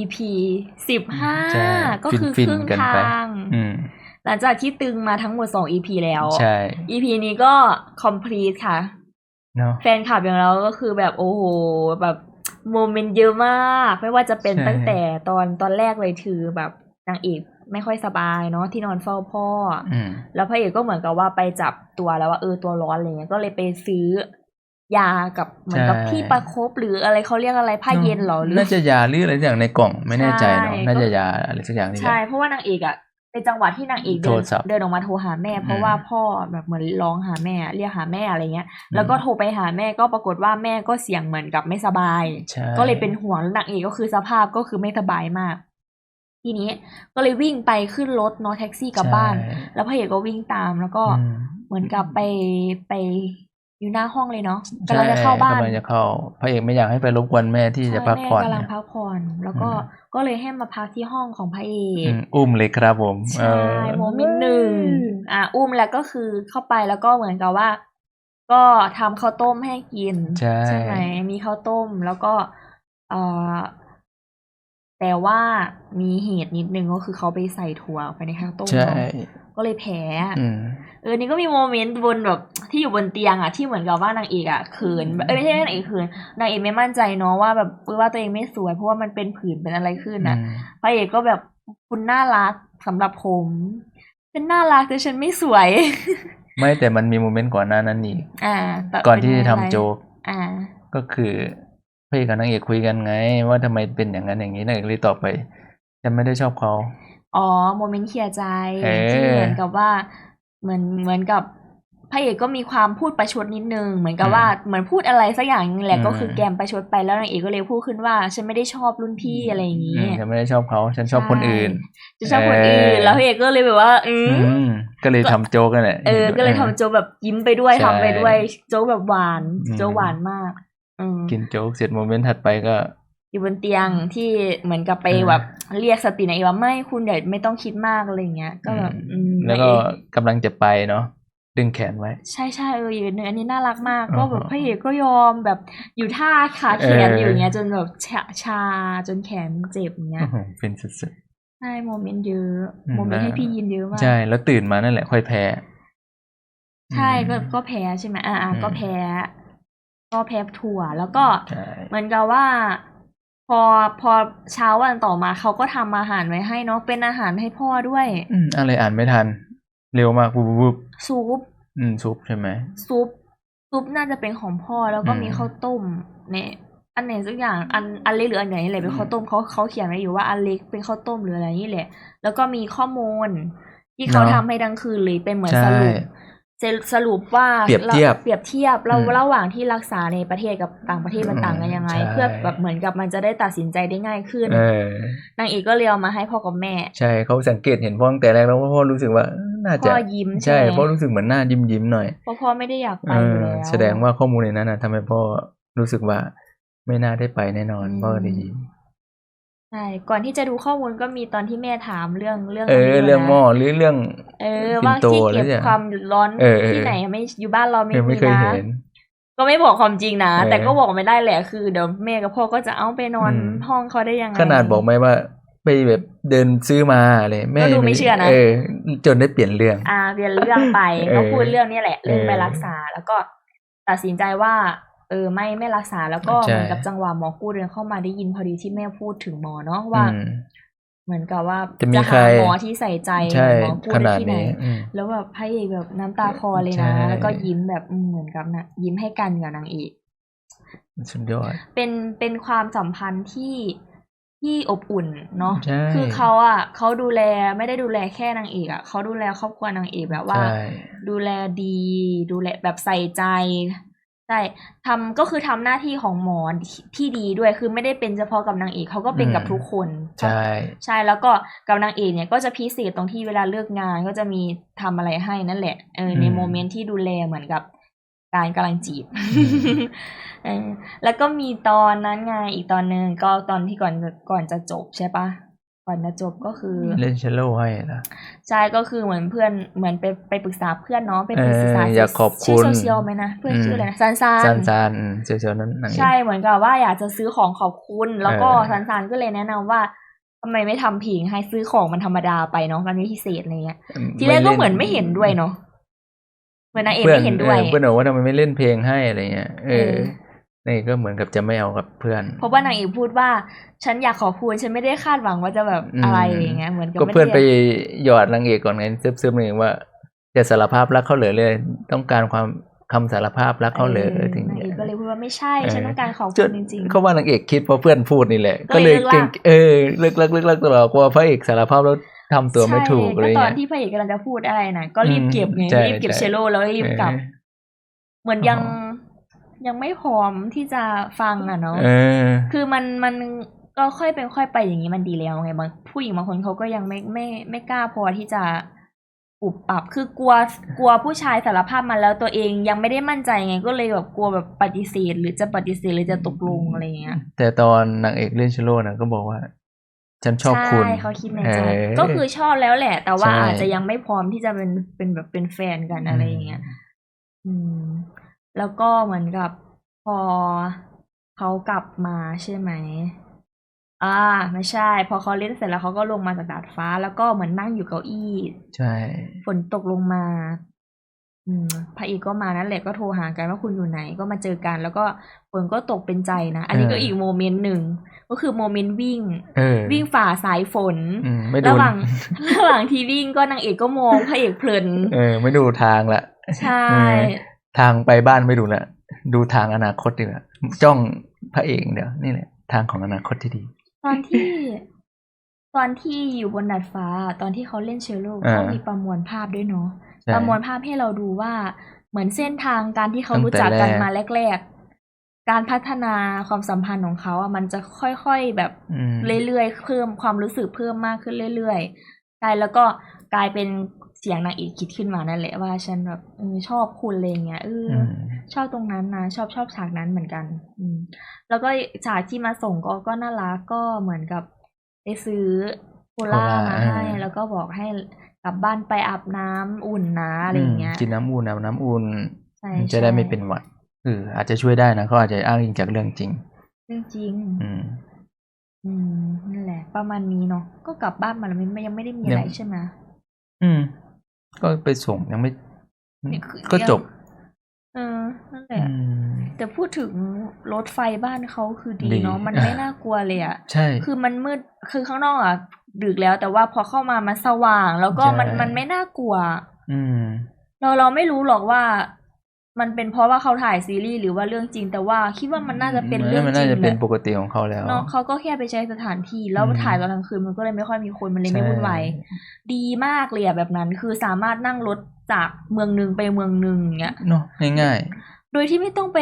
EP สิบห้าใช่ก็คือคฟินๆรึ่งกันทไปางอืมหลังจากที่ตึงมาทั้งหมดสอง EP แล้ว ใช่ EP นี้ก็ complete ค่ะเนาะแฟนคลับอย่างเราก็คือแบบโอ้โห แบบโมเมนต์เยอะมาก ไม่ว่าจะเป็นใช่ตั้งแต่ตอนตอนแรกเลยคือแบบนางเอกไม่ค่อยสบายเนาะที่นอนเฝ้าพ่อออืมแล้วพระเอกก็เหมือนกับว่าไปจับตัวแล้วว่าเออตัวร้อนอะไรเงี้ยก็เลยไปซื้อ ยากับเหมือนกับใช่ที่ประคบหรืออะไรเขาเรียกอะไรผ้าเย็นเหรอหรือน่าจะยาหรืออะไรสักอย่างในกล่องไม่แน่ใจเนาะใช่น่าจะยาอะไรสักอย่างนี่แหใช่ละเพราะว่านางเอกอะเป็นจังหวะที่นางเอกโทเดิรนศัพท์เดินออกมาโทรหาแม่ เพราะอืมว่าพ่อแบบเหมือนร้องหาแม่ เรียกหาแม่อะไรเงี้ยอืมแล้วก็โทรไปหาแม่ก็ปรากฏว่าแม่ก็เสียงเหมือนกับไม่สบายใช่ก็เลยเป็นห่วงแล้วนางเอกก็คือสภาพก็คือไม่สบายมากทีนี้ก็เลยวิ่งไปขึ้นรถเนอะแท็กซี่กลับบ้านใช่แล้วพระเอกก็วิ่งตามแล้วก็อืมเหมือนกับไปไป อยู่หน้าห้องเลยเนาะกำลังจะเข้าบ้านกำลังจะเข้าพระเอกไม่อยากให้ไปรบกวนแม่ที่จะใช่พักผ่อนแม่กำลังเนี่ยพักผ่อนแล้วก็อืมก็เลยให้มาพักที่ห้องของพระเออืกมอุ้มเลยครับผมใช่โมเมนต์หนึ่งอะอุ้มแล้วก็คือเข้าไปแล้วก็เหมือนกับว่า ก็ทำข้าวต้มให้กินใช่ไหมมีข้าวต้มแล้วก็ เอ่อ แต่ว่ามีเหตุนิดนึงก็คือเขาไปใส่ถั่วไปในข้าวต้มใช่เนาะก็เลยแพ้อืมเออนี่ก็มีโมเมนต์บนแบบที่อยู่บนเตียงอะที่เหมือนกับว่านางเอกอะเขินเอ้ยไม่ใช่นางเอกเขินนางเอกไม่มั่นใจเนาะว่าแบบเออว่าตัวเองไม่สวย เพราะว่ามันเป็นผื่นเป็นอะไรขึ้นอะอืมพระเอกก็แบบคุณน่ารักสำหรับผมเป็นน่ารักแต่ฉันไม่สวย ไม่แต่มันมีโมเมนต์ก่อนหน้านั้นอีกอ่าแต่ก่อนที่เป็จะทำไรโจ๊กอ่าก็คือพ ระเอกกับนางเอกคุยกันไง ว่าทำไมเป็นอย่างนั้นอย่างนี้นางเอกเลยตอบไปฉันไม่ได้ชอบเขาอ๋อโมเมนต์เคลียร์ใจเออที่เหมือนกับว่าเหมือนเหมือนกับพระเอกก็มีความพูดประชดนิดนึง เหมือนกับว่าเหมือนพูดอะไรสักอย่างนึงแหละก็คือแกมประชดไปแล้วนางเอกก็เลยพูดขึ้นว่าฉันไม่ได้ชอบรุ่นพี่อะไรอย่างนี้อืมฉันไม่ได้ชอบเขาฉันชอบคนอื่นจะชอบคนอื่นเออแล้วพระเอกก็เลยแบบว่า อืมอืมก็เลยทำโจ๊กกันแหละเออ ก็เลยทำโจ๊กแบบยิ้มไปด้วยใช่ทำไปด้วย โจ๊กแบบหวานอืมโจ๊กหวานมากอืม กินโจ๊กเสร็จโมเมนต์ถัดไปก็ อยู่บนเตียงที่เหมือนกับไปเออแบบเรียกสตินางเอกว่าไม่คุณเดี๋ยวไม่ต้องคิดมากอะไรอย่างเงี้ย ก็แบบอืมแล้วก็นางเอกกำลังจะไปเนาะดึงแขนไว้ ใช่ใช่เอออยู่เนื้ออันนี้น่ารักมากอ่าฮะก็แบบพระเอกก็ยอมแบบอยู่ท่าขาแขนเออออยู่อย่างเงี้ย จนแบบชาชาจนแขนเจ็บอย่างเงี้ยอื้อหือเป็นสุดใช่โมเมนต์เยอะอืมโมเมนต์ให้แล้วพี่ยินเยอะมากๆใช่แล้วตื่นมานั่นแหละค่อยแพ้ ใช่อืมก็ก็แพ้ใช่ไหมอ่าอ่าอืมก็แพ้ ก็แพ้ถั่ว แล้วก็ใช่เหมือนกับว่า พอพอเช้าวันต่อมาเขาก็ทำอาหารไว้ให้เนาะเป็นอาหารให้พ่อด้วย อืมอะไรอ่านไม่ทัน เร็วมากวุบวุบซุปอืมซุปใช่ไหมซุปซุปน่าจะเป็นของพ่อแล้วก็อืมมีข้าวต้มเนี่ยอันไหนสักอย่างอันอันเล็กหรืออันใหญ่นี่แหละเป็นอืมข้าวต้มเขาเขาเขียนไว้อยู่ว่าอันเล็กเป็นข้าวต้มหรืออะไรนี่แหละ แล้วก็มีข้อมูล ที่เขาเนอะทำให้ดังคืนเลยเป็นเหมือนใช่สรุป จะสรุปว่าเปรียบเทียบเปรียบเทียบเราอืมระหว่างที่รักษาในประเทศกับต่างประเทศมันต่างกันยังไงใช่เพื่อแบบเหมือนกับมันจะได้ตัดสินใจได้ง่ายขึ้นเออนางเอกก็เลยเอามาให้พ่อกับแม่ ใช่เขาสังเกตเห็นพ่อตั้งแต่แรกแล้วว่าพ่อรู้สึกว่าน่าจะพ่อยิ้มใช่ใช่ไหมพ่อรู้สึกเหมือนหน้ายิ้มยิ้มๆหน่อยเพราะพ่อไม่ได้อยากไปเออยู่อแล้วแสดงว่าข้อมูลในนั้นนะทำให้พ่อรู้สึกว่าไม่น่าได้ไปแน่นอนอืมพ่อเลยยิ้ม ใช่ก่อนที่จะดูข้อมูลก็มีตอนที่แม่ถามเรื่องเรื่องเออนี้เรื่องหม้อหรือเรื่อง เออปิ่นว่าโตที่หรืเก็อบอย่างความร้อนเออเออที่ไหนไม่อยู่บ้านเราไม่ยังไม่มีเคยนะเห็นก็ไม่บอกความจริงนะเออแต่ก็บอกไม่ได้แหละคือเดี๋ยวแม่กับพ่อก็จะเอาไปนอนอืมห้องเขาได้ยังไง ขนาดบอกไหมว่า ไปแบบเดินซื้อมาอะไรแม่ก็ดูยังไม่เชื่อนะเออ จนได้เปลี่ยนเรื่อง อ่า เปลี่ยนเรื่องไปเออก็พูดเรื่องนี้แหละเรื่องเออไปรักษาแล้วก็ตัดสินใจว่า เออไม่ไม่รักษาแล้วก็ใช่เหมือนกับจังหวะหมอกู้เดินเข้ามาได้ยินพอดีที่แม่พูดถึงหมอเนาะว่าอืมเหมือนกับว่าจะมีหาใครหมอที่ใส่ใจใช่หมอกู้ขได้นาดที่ไหนนี้อืมแล้วแบบพระเอกแบบน้ำตาคลอเลยนะใช่แล้วก็ยิ้มแบบอืมเหมือนกับนะยิ้มให้กันกับนางเอกสุดยอดเป็นเป็นความสัมพันธ์ที่ที่อบอุ่นเนาะใช่คือเขาอะเขาดูแลไม่ได้ดูแลแค่นางเอกอะเขาดูแลครอบครัวนางเอกแบบว่าใช่ดูแลดี ดูแลแบบใส่ใจ ใช่ทำก็คือทำหน้าที่ของหมอที่ที่ดีด้วยคือไม่ได้เป็นเฉพาะกับนางเอกเขาก็เป็นกับทุกคน ใช่ใช่แล้วก็กับนางเอกเนี่ยก็จะพิเศษตรงที่เวลาเลิกงานก็จะมีทำอะไรให้นั่นแหละเออในโมเมนต์ที่ดูแลเหมือนกับการกำลังจีบเออแล้วก็มีตอนนั้นไงอีกตอนหนึ่งก็ตอนที่ก่อนก่อนจะจบใช่ปะ ก่อนจะจบก็คือเล่นเชลโลให้นะใช่ก็คือเหมือนเพื่อนเหมือนไปไปปรึกษาเพื่อนเนาะไปปรึกษาเอออยากขอบคุณชื่อโซเชียลไหมนะเพื่อนชื่ออะไรนะซันซานซานซานอืมเชียวๆนั้นหนังใช่เหมือนกับว่าอยากจะซื้อของขอบคุณ แล้วก็เออซันซานก็เลยแนะนำว่าทำไมไม่ทำเพลงให้ซื้อของมันธรรมดาไปเนาะมันไม่พิเศษอะไรเงี้ยทีแรกก็เหมือนไม่เห็นด้วยเนาะเหมือนนางเอกพื่ไม่เห็นด้วยออเพื่อนบอกว่าทำไมไม่เล่นเพลงให้อะไรเงี้ยเอ เอออนี่ก็เหมือนกับจะไม่เอากับเพื่อน เพราะว่านางเอกพูดว่า ฉันอยากขอบคุณฉันไม่ได้คาดหวังว่าจะแบบอืมอะไรอย่างเงี้ยเหมือนกับก็ม่ด้เพื่อนไปหยอดนางเอกก่อนไงซึมๆหนึ่งว่าจะสารภาพรักเขาเหลือเลย ต้องการความคำสารภาพรักเขาเหลือถึงนางเอกก็เลยพูดว่าไม่ใช่เออฉันต้องการขอบจคุนณจริงเขาว่านางเอกคิดเพราะเพื่อนพูดนี่แหละ ก็ก็เลเลยยเลิกลักเก่งเออเลิกลักเลิกลักตลอดกลัวพระเอกสารภาพแล้วทำๆตัวไม่ถูกใช่อะไรก็ตอนเงี้ยที่พระเอกกำลังจะพูดอะไรนะก็รีบเก็บไงใช่รีบเก็บใช่เชลโลแล้วรีบกลับเออเหมือนยังอ๋ ยังไม่พร้อมที่จะฟังอะเนาะเออคือมันมันก็ค่อยเป็นค่อยไปอย่างนี้มันดีแล้วไงบางผู้หญิงบางคนเขาก็ยังไม่ไม่ไม่กล้าพอที่จะปรับปรับคือกลัวกลัวผู้ชายสารภาพมาแล้วตัวเองยังไม่ได้มั่นใจไงก็เลยแบบกลัวแบบปฏิเสธ หรือจะปฏิเสธหรือจะตกลงอะไรอย่างเงี้ยแต่ตอนนางเอกเล่นเชลโลนะก็บอกว่า ฉันชอบคุณใช่เขาคิดในใจเออก็คือชอบแล้วแหละ แต่ว่าใช่อาจจะยังไม่พร้อมที่จะเป็นเป็นแบบเป็นแฟนกันอะไรอย่างเงี้ยอืม แล้วก็เหมือนกับพอเขากลับมาใช่ไหม อ่า ไม่ใช่ พอเขาเล่นเสร็จแล้วเขาก็ลงมาจากดาดฟ้า แล้วก็เหมือนนั่งอยู่เก้าอี้ ใช่ ฝนตกลงมา อืมพระเอกก็มานั่นแหละก็โทรหากันว่าคุณอยู่ไหน ก็มาเจอกัน แล้วก็ฝนก็ตกเป็นใจนะ อันนี้ก็อีกโมเมนต์หนึ่ง ก็คือโมเมนต์วิ่งเออวิ่งฝ่าสายฝนอืมไม่ดูระหว่าง ระหว่างที่วิ่งก็นางเอกก็มองพระเอกเพลิน เออ ไม่ดูทางละ ใช่เออ ทางไปบ้านไม่ดูละดูทางอนาคตดีกว่าจ้องพระเอกเดี๋ยวนี่แหละ ทางของอนาคตที่ดี ตอนที่ ตอนที่อยู่บนดาดฟ้า ตอนที่เขาเล่นเชลโลอ่าเขามีประมวลภาพด้วยเนาะใช่ประมวลภาพให้เราดูว่าเหมือนเส้นทางการที่เขาตั้งรู้จักกันแต่แรกมาแรกๆ การพัฒนาความสัมพันธ์ของเขาอะมันจะค่อยๆแบบอืมเรื่อยๆเพิ่มความรู้สึกเพิ่มมากขึ้นเรื่อยๆใช่แล้วก็ กลายเป็นเสียงนางเอกคิดขึ้นมานั่นแหละว่าฉันแบบเออชอบคุณอะไรอย่างเงี้ยเออออืมชอบตรงนั้นนะชอบชอบฉากนั้นเหมือนกัน อืม แล้วก็ฉากที่มาส่งก็ก็น่ารักก็เหมือนกับไปซื้อโคลาโคลามาให้อ่าแล้วก็บอกให้กลับบ้านไปอาบน้ำอุ่นนะอะไรอย่างเงี้ยมกินน้ำอุ่นอาบน้ำอุ่นใช่จะได้ใช่ไม่เป็นหวัดเอออาจจะช่วยได้นะเขาอาจจะอ้างอิงจากเรื่องจริง เรื่องจริง อืมอืมนั่นแหละ ประมาณนี้เนาะก็กลับบ้านมาแล้วไม่ยังไม่ได้มีอะไรยังใช่ไหม อืม ก็ไปส่งยังไม่นี่คือก็จบ เออนั่นแหอืละมแต่พูดถึงรถไฟบ้านเขาคือดีดีเนาะมันไม่น่ากลัวเลยอะใช่ คือมันมืดคือข้างนอกอะดึกแล้วแต่ว่าพอเข้ามามันสว่าง แล้วก็มันใช่มันไม่น่ากลัว อืม เราเราไม่รู้หรอกว่า มันเป็นเพราะว่าเขาถ่ายซีรีส์หรือว่าเรื่องจริง แต่ว่าคิดว่ามันน่าจะเป็นเรื่องมันจริน่างจะแหเป็นละปกติของเขาแล้วเนาะเขาก็แค่ไปใช้สถานที่แล้วอืมถ่ายตอนกลางคืนมันก็เลยไม่ค่อยมีคนมันเลยไม่วุ่นวายดีมากเลยอะแบบนั้น คือสามารถนั่งรถจากเมืองหนึ่งไปเมืองหนึ่งอย่างเงี้ยเนาะง่ายโดยที่ไม่ต้องไป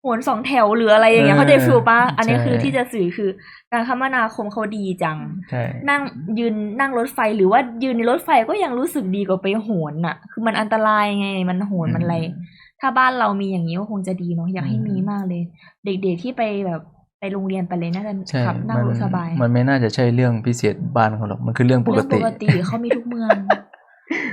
โหนสองแถวหรืออะไรอย่างเงี้ยเออเขาใจฟิลปะอันนี้ใช่คือที่จะสื่อคือการคมนาคมเขาดีจังๆใช่นั่งยืนนั่งรถไฟหรือว่ายืนในรถไฟก็ยังรู้สึกดีกว่าไปโหนน่ะคือมันอันตรายไงมันโหนมันอะไร ถ้าบ้านเรามีอย่างนี้ก็คงจะดีเนาะอยากให้มีมากเลย เด็กๆที่ไปแบบไปโรงเรียนไปเลยน่าจะใช่ขับนั่งรถสบาย มันไม่น่าจะใช่เรื่องพิเศษบ้านเขาหรอกมันคือเรื่องปกเรื่องติปกติเขามีทุกเมือง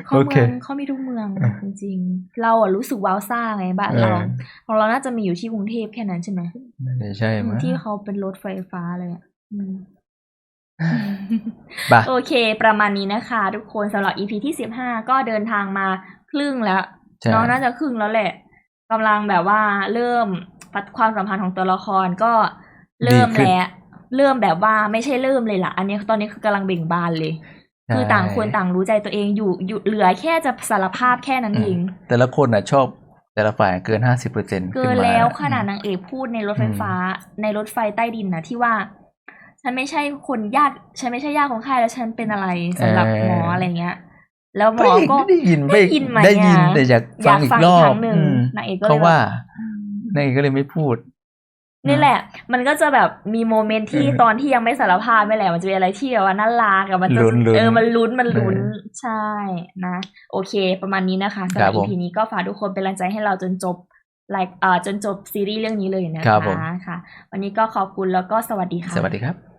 เขาโอเมืเคองเขามีทุกเมืองจริงๆเราอะรู้สึกว้าวซ่าไงบ้านเออเราของเราน่าจะมีอยู่ที่กรุงเทพแค่นั้นใช่ไหมน่าจะใช่มั้ยที่เขาเป็นรถไฟฟ้าเลยอะอืมบ่ะโอเค ประมาณนี้นะคะ ทุกคนสำหรับ EP ที่สิบห้าก็เดินทางมาครึ่งแล้วใช่ น้องน่าจะครึ่งแล้วแหละกำลังแบบว่าเริ่มพัฒความสัมพันธ์ของตัวละครก็เริ่มดีขึ้นแล้วเริ่มแบบว่าไม่ใช่เริ่มเลยล่ะ อันนี้ตอนนี้คือกำลังเบ่งบานเลยคือต่างคนต่างรู้ใจตัวเองอยู่อยู่เหลือแค่จะสารภาพแค่นั้นเอง แต่ละคนอะชอบแต่ละฝ่ายเกินห้าสิบเปอร์เซ็นต์เกินแล้วขนาดนางเอกพูดในรถไฟฟ้า ในรถไฟใต้ดินนะที่ว่า ฉันไม่ใช่คนญาติฉันไม่ใช่ญาติของใครแล้วฉันเป็นอะไรสำหรับหมออะไรเงี้ย แล้วหมอก็ได้ยินได้ยินไหมได้ยินอะแต่อยากอฟัยางกอีฟังกรอีอกคบรั้งหนึ่งอืมนางเอกก็เลยเพราะว่าแบบอืมนางเอกก็เลยไม่พูดนี่แหละ มันก็จะแบบมีโมเมนต์ที่เออตอนที่ยังไม่สารภาพไม่แหละ มันจะมีอะไรที่แบบว่าน่ารักอะมันจะลุ้นๆเออมันลุ้นมันลุ้นเออใช่นะ โอเค ประมาณนี้นะคะสำหครัรับบผม EP นี้ก็ฝากทุกคนเป็นกำลังใจให้เราจนจบไลค์อ่าจนจบซีรีส์เรื่องนี้เลยนะครัคะบผมค่ะ วันนี้ก็ขอบคุณแล้วก็สวัสดีค่ะ สวัสดีครับ